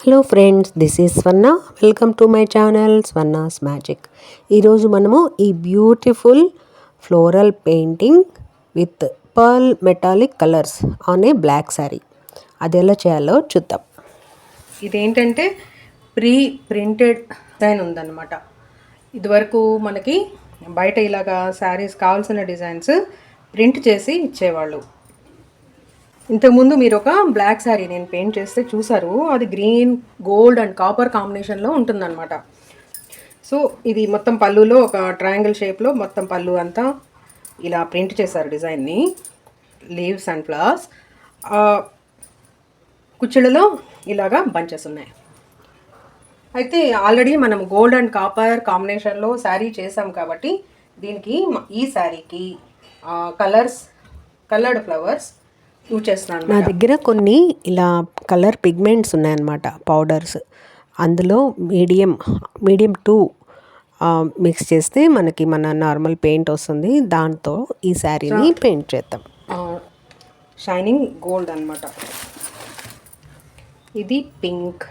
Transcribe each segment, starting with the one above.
Hello friends this is Swarna welcome to my channel Swarna's magic ఈరోజు మనము ఈ beautiful floral painting with pearl metallic colours on a black sari అది ఎలా చేయాలో చూద్దాం. ఇదేంటంటే ప్రీ ప్రింటెడ్ డిజైన్ ఉందన్నమాట. ఇదివరకు మనకి బయట ఇలాగా శారీస్ కావాల్సిన డిజైన్స్ ప్రింట్ చేసి ఇచ్చేవాళ్ళు. ఇంతకుముందు మీరు ఒక బ్లాక్ శారీ నేను పెయింట్ చేస్తే చూసారు అది గ్రీన్ గోల్డ్ అండ్ కాపర్ కాంబినేషన్లో ఉంటుందన్నమాట. సో ఇది మొత్తం పళ్ళులో ఒక ట్రయాంగిల్ షేప్లో మొత్తం పళ్ళు అంతా ఇలా ప్రింట్ చేశారు డిజైన్ని. Leaves and flowers. కుచ్చుళ్ళలో ఇలాగా బంచెస్ ఉన్నాయి. అయితే ఆల్రెడీ మనం గోల్డ్ అండ్ కాపర్ కాంబినేషన్లో శారీ చేసాం కాబట్టి దీనికి ఈ శారీకి కలర్స్ కలర్డ్ ఫ్లవర్స్ నా దగ్గర కొన్ని ఇలా కలర్ పిగ్మెంట్స్ ఉన్నాయన్నమాట పౌడర్స్. అందులో మీడియం మీడియం టూ మిక్స్ చేస్తే మనకి మన నార్మల్ పెయింట్ వస్తుంది. దాంతో ఈ శారీని పెయింట్ చేద్దాం. షైనింగ్ గోల్డ్ అన్నమాట. ఇది పింక్.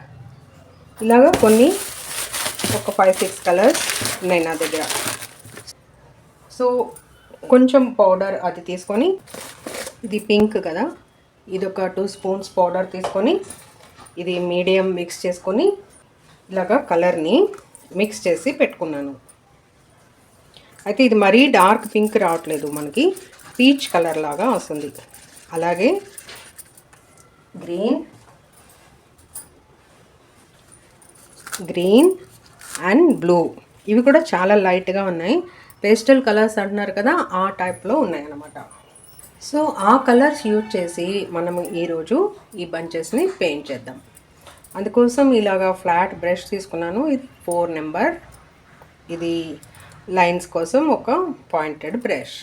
ఇలాగా కొన్ని ఒక ఫైవ్ సిక్స్ కలర్స్ ఉన్నాయి నా దగ్గర. సో కొంచెం పౌడర్ అది తీసుకొని ఇది పింక్ కదా. ఇది ఒక టూ స్పూన్స్ పౌడర్ తీసుకొని ఇది మీడియం మిక్స్ చేసుకొని ఇలాగా కలర్ని మిక్స్ చేసి పెట్టుకున్నాను. అయితే ఇది మరీ డార్క్ పింక్ రావట్లేదు మనకి. పీచ్ కలర్ లాగా వస్తుంది. అలాగే గ్రీన్ గ్రీన్ అండ్ బ్లూ. ఇవి కూడా చాలా లైట్గా ఉన్నాయి. పేస్టల్ కలర్స్ అంటున్నారు కదా ఆ టైప్లో ఉన్నాయి అన్నమాట సో ఆ కలర్స్ యూజ్ చేసి మనము ఈరోజు ఈ బంచెస్ని పెయింట్ చేద్దాం. అందుకోసం ఇలాగా ఫ్లాట్ బ్రష్ తీసుకున్నాను. ఇది ఫోర్ నెంబర్. ఇది లైన్స్ కోసం ఒక పాయింటెడ్ బ్రష్.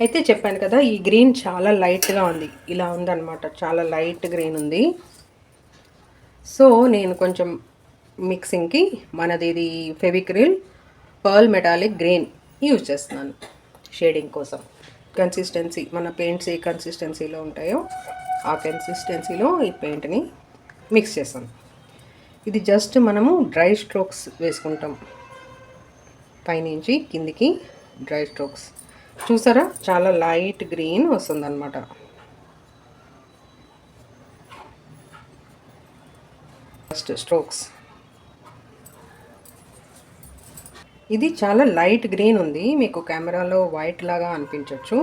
అయితే చెప్పాను కదా ఈ గ్రీన్ చాలా లైట్గా ఉంది. ఇలా ఉందన్నమాట. చాలా లైట్ గ్రీన్ ఉంది. సో నేను కొంచెం మిక్సింగ్కి మనది ఇది Fevicryl pearl metallic green use చేస్తున్నాను షేడింగ్ కోసం. కన్సిస్టెన్సీ మన పెయింట్స్ ఏ కన్సిస్టెన్సీలో ఉంటాయో ఆ కన్సిస్టెన్సీలో ఈ పెయింట్ని మిక్స్ చేస్తాం. ఇది జస్ట్ మనము డ్రై స్ట్రోక్స్ వేసుకుంటాం. పైనుంచి కిందికి డ్రై స్ట్రోక్స్ చూసారా? చాలా లైట్ గ్రీన్ వస్తుందన్నమాట. ఫస్ట్ స్ట్రోక్స్ ఇది చాలా లైట్ గ్రీన్ ఉంది. మీకు కెమెరాలో వైట్ లాగా అనిపించవచ్చు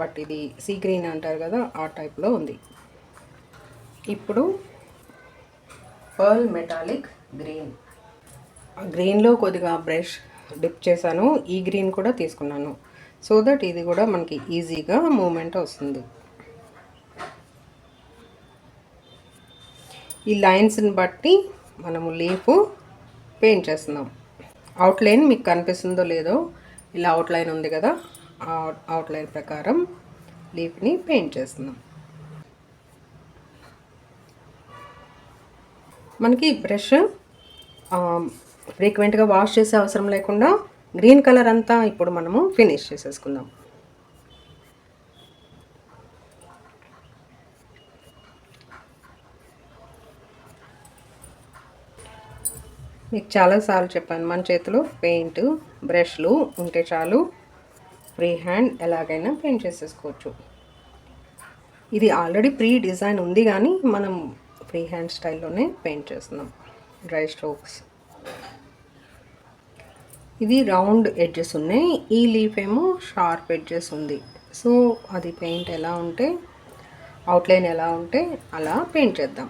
బట్ ఇది సీ గ్రీన్ అంటారు కదా ఆ టైప్లో ఉంది. ఇప్పుడు పర్ల్ మెటాలిక్ గ్రీన్. గ్రీన్లో కొద్దిగా బ్రష్ డిప్ చేశాను. ఈ గ్రీన్ కూడా తీసుకున్నాను. సో దట్ ఇది కూడా మనకి ఈజీగా మూమెంట్ వస్తుంది. ఈ లైన్స్ని బట్టి మనము లీఫ్ పెయింట్ చేస్తున్నాం. అవుట్లైన్ మీకు కనిపిస్తుందో లేదో ఇలా అవుట్లైన్ ఉంది కదా. ఆ అవుట్లైన్ ప్రకారం లీఫ్ని పెయింట్ చేస్తున్నాం. మనకి బ్రష్ ఫ్రీక్వెంట్గా వాష్ చేసే అవసరం లేకుండా గ్రీన్ కలర్ అంతా ఇప్పుడు మనము ఫినిష్ చేసేసుకుందాం. మీకు చాలాసార్లు చెప్పాను మన చేతిలో పెయింట్ బ్రష్లు ఉంటే చాలు. ఫ్రీ హ్యాండ్ ఎలాగైనా పెయింట్ చేసేసుకోవచ్చు. ఇది ఆల్రెడీ ప్రీ డిజైన్ ఉంది కానీ మనం ఫ్రీ హ్యాండ్ స్టైల్లోనే పెయింట్ చేస్తున్నాం డ్రై స్ట్రోక్స్. ఇది రౌండ్ ఎడ్జెస్ ఉన్నాయి ఈ లీఫ్ ఏమో షార్ప్ ఎడ్జెస్ ఉంది. సో అది పెయింట్ ఎలా ఉంటే అవుట్లైన్ ఎలా ఉంటే అలా పెయింట్ చేద్దాం.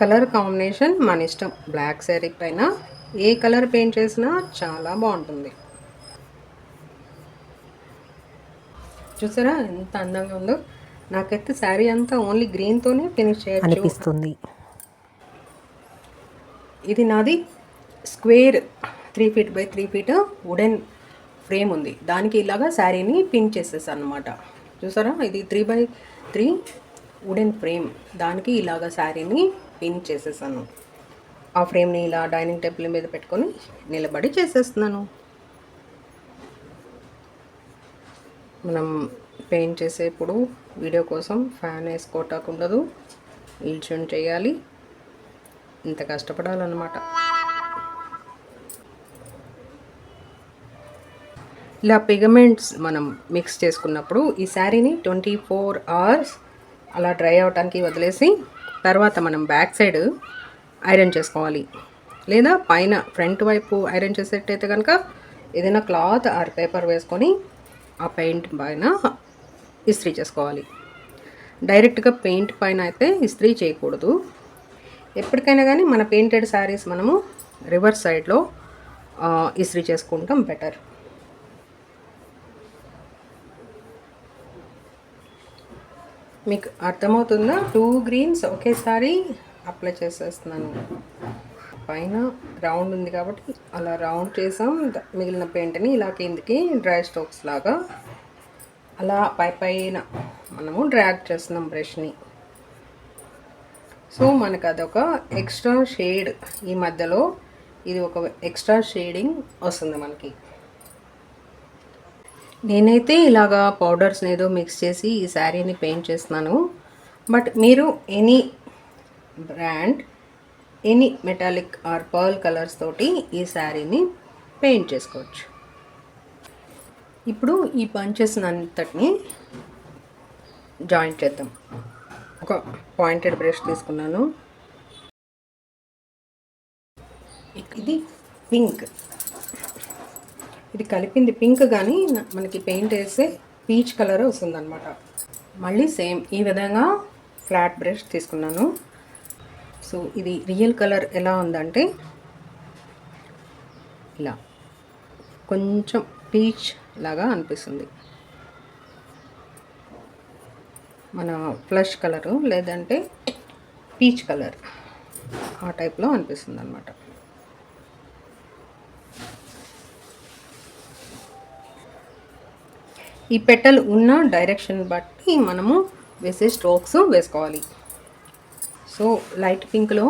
కలర్ కాంబినేషన్ మన ఇష్టం. బ్లాక్ శారీ పైన ఏ కలర్ పెయింట్ చేసినా చాలా బాగుంటుంది. చూసారా ఎంత అందంగా ఉందో? నాకైతే శారీ అంతా ఓన్లీ గ్రీన్తోనే ఫినిష్ చేయొచ్చు. అనిపిస్తుంది. ఇది నాది square three feet by three feet wooden frame ఉంది. దానికి ఇలాగా శారీని పిన్ చేసేసాను అనమాట చూసారా? ఇది three by three wooden frame. దానికి ఇలాగా శారీని పిన్ చేసేసాను. ఆ ఫ్రేమ్ని ఇలా డైనింగ్ టేబుల్ మీద పెట్టుకొని నిలబడి చేసేస్తున్నాను. మనం పెయింట్ చేసేప్పుడు వీడియో కోసం ఫ్యాన్ వేసుకోటాకుండదు ఉండదు. నిల్చొని చేయాలి. ఇంత కష్టపడాలన్నమాట. ఇలా పిగమెంట్స్ మనం మిక్స్ చేసుకున్నప్పుడు ఈ శారీని ట్వంటీ ఫోర్ అవర్స్ అలా డ్రై అవడానికి వదిలేసి తర్వాత మనం బ్యాక్ సైడ్ ఐరన్ చేసుకోవాలి. లేదా పైన ఫ్రంట్ వైపు ఐరన్ చేసేటైతే కనుక ఏదైనా క్లాత్ ఆర్ పేపర్ వేసుకొని ఆ పెయింట్ పైన ఇస్త్రీ చేసుకోవాలి. డైరెక్ట్గా పెయింట్ పైన అయితే ఇస్త్రీ చేయకూడదు. ఎప్పటికైనా కానీ మన పెయింటెడ్ శారీస్ మనము రివర్స్ సైడ్లో ఇస్త్రీ చేసుకుంటాం బెటర్. మీకు అర్థమవుతుందా? టూ గ్రీన్స్ ఒకేసారి అప్లై చేసేస్తున్నాను. పైన రౌండ్ ఉంది కాబట్టి అలా రౌండ్ చేసాం. మిగిలిన పెయింట్ని ఇలా కిందికి డ్రై స్ట్రోక్స్ లాగా అలా పై పైన మనము డ్రాగ్ చేస్తున్నాం బ్రష్ని సో మనకు అదొక ఎక్స్ట్రా షేడ్ ఈ మధ్యలో ఇది ఒక ఎక్స్ట్రా షేడింగ్ వస్తుంది మనకి. నేనైతే ఇలాగా పౌడర్స్ ఏదో మిక్స్ చేసి ఈ శారీని పెయింట్ చేస్తున్నాను. బట్ మీరు any brand any metallic or pearl colours తోటి ఈ శారీని పెయింట్ చేసుకోవచ్చు. ఇప్పుడు ఈ పంచెస్ అంతటిని జాయింట్ చేద్దాం. ఒక పాయింటెడ్ బ్రష్ తీసుకున్నాను. ఇది పింక్. ఇది కలిపింది పింక్ కానీ మనకి పెయింట్ వేస్తే పీచ్ కలర్ వస్తుందన్నమాట. మళ్ళీ సేమ్ ఈ విధంగా ఫ్లాట్ బ్రష్ తీసుకున్నాను. సో ఇది రియల్ కలర్ ఎలా ఉందంటే ఇలా కొంచెం పీచ్ లాగా అనిపిస్తుంది. మన ఫ్లష్ కలరు లేదంటే పీచ్ కలర్ ఆ టైప్లో అనిపిస్తుంది అనమాట ఈ పెట్టెలు ఉన్న డైరెక్షన్ బట్టి మనము వేసే స్ట్రోక్స్ వేసుకోవాలి. సో లైట్ పింక్లో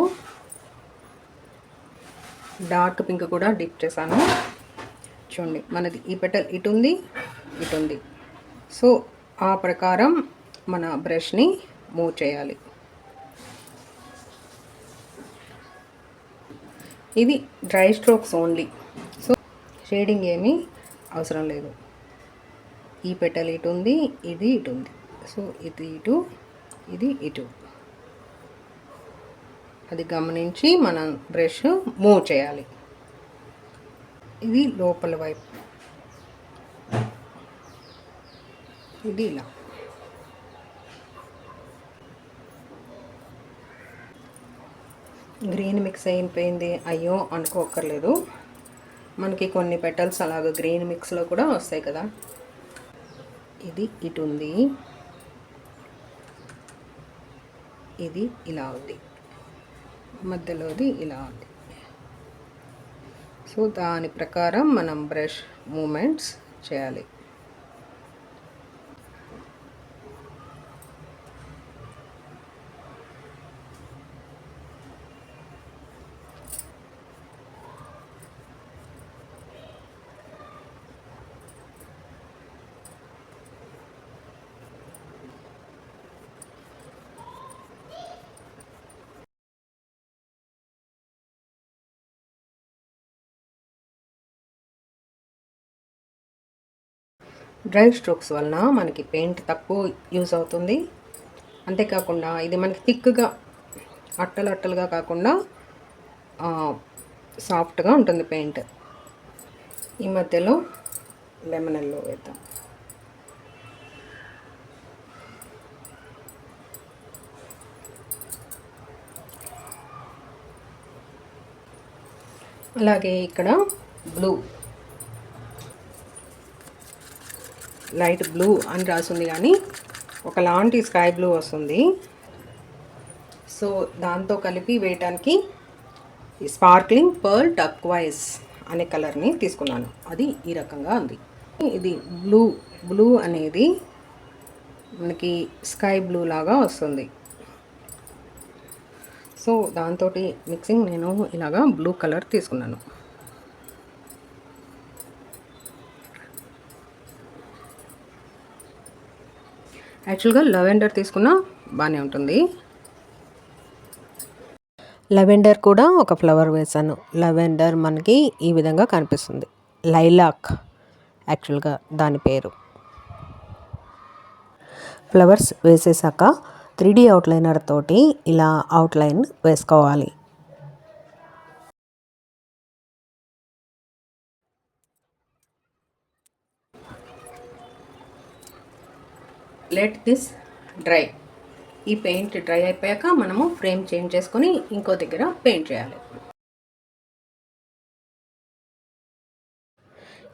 డార్క్ పింక్ కూడా డిప్ చేశాను. చూడండి మనది ఈ పెటల్ ఇటు ఉంది ఇటు ఉంది. సో ఆ ప్రకారం మన బ్రష్ని మూవ్ చేయాలి. ఇది dry strokes only so shading ఏమీ అవసరం లేదు. ఈ పెటల్ ఇటు ఉంది ఇది ఇటు ఉంది. సో ఇది ఇటు ఇది ఇటు. అది గమనించి మనం బ్రష్ మూవ్ చేయాలి. ఇది లోపల వైపు. ఇది ఇలా. గ్రీన్ మిక్స్ అయిపోయింది. అయ్యో అనుకోకర్లేదు మనకి కొన్ని పెటల్స్ అలాగ గ్రీన్ మిక్స్లో కూడా వస్తాయి కదా. ఇది ఇటు ఉంది. ఇది ఇలా ఉంది. మధ్యలోది ఇలా ఉంది. సో దాని ప్రకారం మనం బ్రష్ మూమెంట్స్ చేయాలి. డ్రై స్ట్రోక్స్ వలన మనకి పెయింట్ తక్కువ యూజ్ అవుతుంది. అంతేకాకుండా ఇది మనకి థిక్గా అట్టలు అట్టలుగా కాకుండా సాఫ్ట్గా ఉంటుంది పెయింట్. ఈ మధ్యలో లెమన్ ఎల్లో వేద్దాం. అలాగే ఇక్కడ బ్లూ లైట్ బ్లూ అని రాసింది కానీ ఒకలాంటి స్కై బ్లూ వస్తుంది. సో దాంతో కలిపి వేయటానికి స్పార్క్లింగ్ పర్ల్ టక్వైస్ అనే కలర్ని తీసుకున్నాను. అది ఈ రకంగా ఉంది. ఇది బ్లూ బ్లూ అనేది మనకి స్కై బ్లూ లాగా వస్తుంది. సో దాంతో మిక్సింగ్ నేను ఇలాగా బ్లూ కలర్ తీసుకున్నాను. యాక్చువల్గా లవెండర్ తీసుకున్నా బాగానే ఉంటుంది. లవెండర్ కూడా ఒక ఫ్లవర్ వేసాను. లవెండర్ మనకి ఈ విధంగా కనిపిస్తుంది. లైలాక్ యాక్చువల్గా దాని పేరు. ఫ్లవర్స్ వేసేసాక త్రీ డీ అవుట్లైనర్ తోటి ఇలా అవుట్లైన్ వేసుకోవాలి. లెట్ దిస్ డ్రై ఈ పెయింట్ డ్రై అయిపోయాక మనము ఫ్రేమ్ చేంజ్ చేసుకొని ఇంకో దగ్గర పెయింట్ చేయాలి.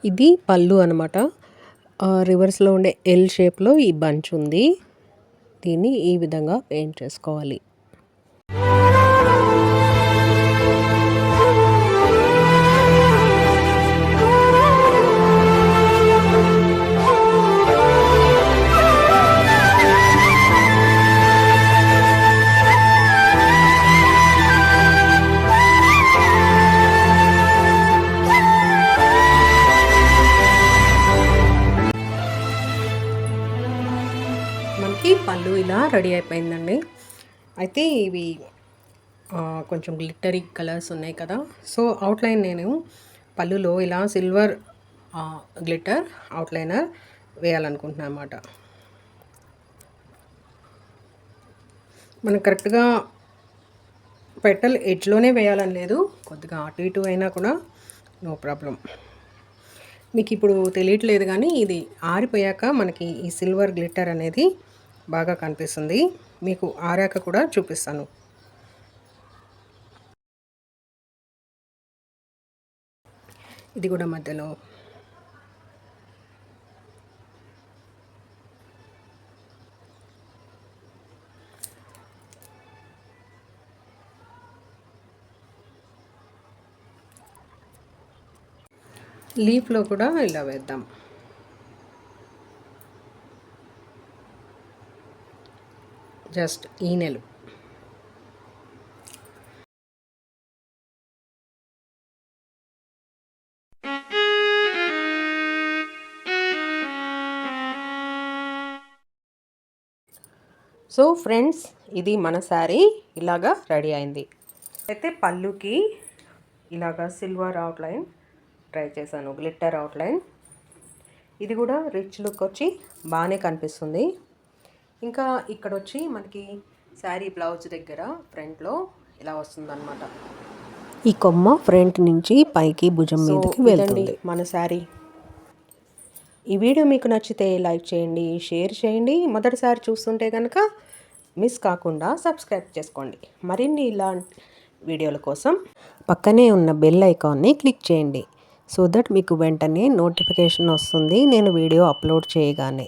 ఇది పళ్ళు అనమాట రివర్స్లో ఉండే ఎల్ షేప్లో ఈ బంచ్ ఉంది. దీన్ని ఈ విధంగా పెయింట్ చేసుకోవాలి. మనకి పళ్ళు ఇలా రెడీ అయిపోయిందండి. అయితే ఇవి కొంచెం గ్లిటరీ కలర్స్ ఉన్నాయి కదా. సో అవుట్లైన్ నేను పళ్ళులో ఇలా సిల్వర్ గ్లిటర్ అవుట్లైనర్ వేయాలనుకుంటున్నాను అన్నమాట. మనం కరెక్ట్గా పెటల్ ఎడ్జ్లోనే వేయాలని లేదు. కొద్దిగా అటు ఇటు అయినా కూడా నో ప్రాబ్లం. మీకు ఇప్పుడు తెలియట్లేదు కానీ ఇది ఆరిపోయాక మనకి ఈ సిల్వర్ గ్లిట్టర్ అనేది బాగా కనిపిస్తుంది. మీకు ఆరాక కూడా చూపిస్తాను. ఇది కూడా మధ్యలో. లీఫ్లో కూడా ఇలా వేద్దాం. జస్ట్ ఈనెలు సో ఫ్రెండ్స్ ఇది మన శారీ. ఇలాగా రెడీ అయింది. అయితే పళ్ళుకి ఇలాగా సిల్వర్ అవుట్లైన్ ట్రై చేశాను. Glitter outline. ఇది కూడా రిచ్ లుక్ వచ్చి బాగానే కనిపిస్తుంది. ఇంకా ఇక్కడ వచ్చి మనకి శారీ బ్లౌజ్ దగ్గర ఫ్రంట్లో ఇలా వస్తుందన్నమాట. ఈ కొమ్మ ఫ్రంట్ నుంచి పైకి భుజం మీదకి వెళ్తుంది. మన శారీ. ఈ వీడియో మీకు నచ్చితే లైక్ చేయండి షేర్ చేయండి. మొదటిసారి చూస్తుంటే కనుక మిస్ కాకుండా సబ్స్క్రైబ్ చేసుకోండి. మరిన్ని ఇలాంటి వీడియోల కోసం పక్కనే ఉన్న బెల్ ఐకాన్ని క్లిక్ చేయండి. సో దట్ మీకు వెంటనే నోటిఫికేషన్ వస్తుంది. నేను వీడియో అప్లోడ్ చేయగానే.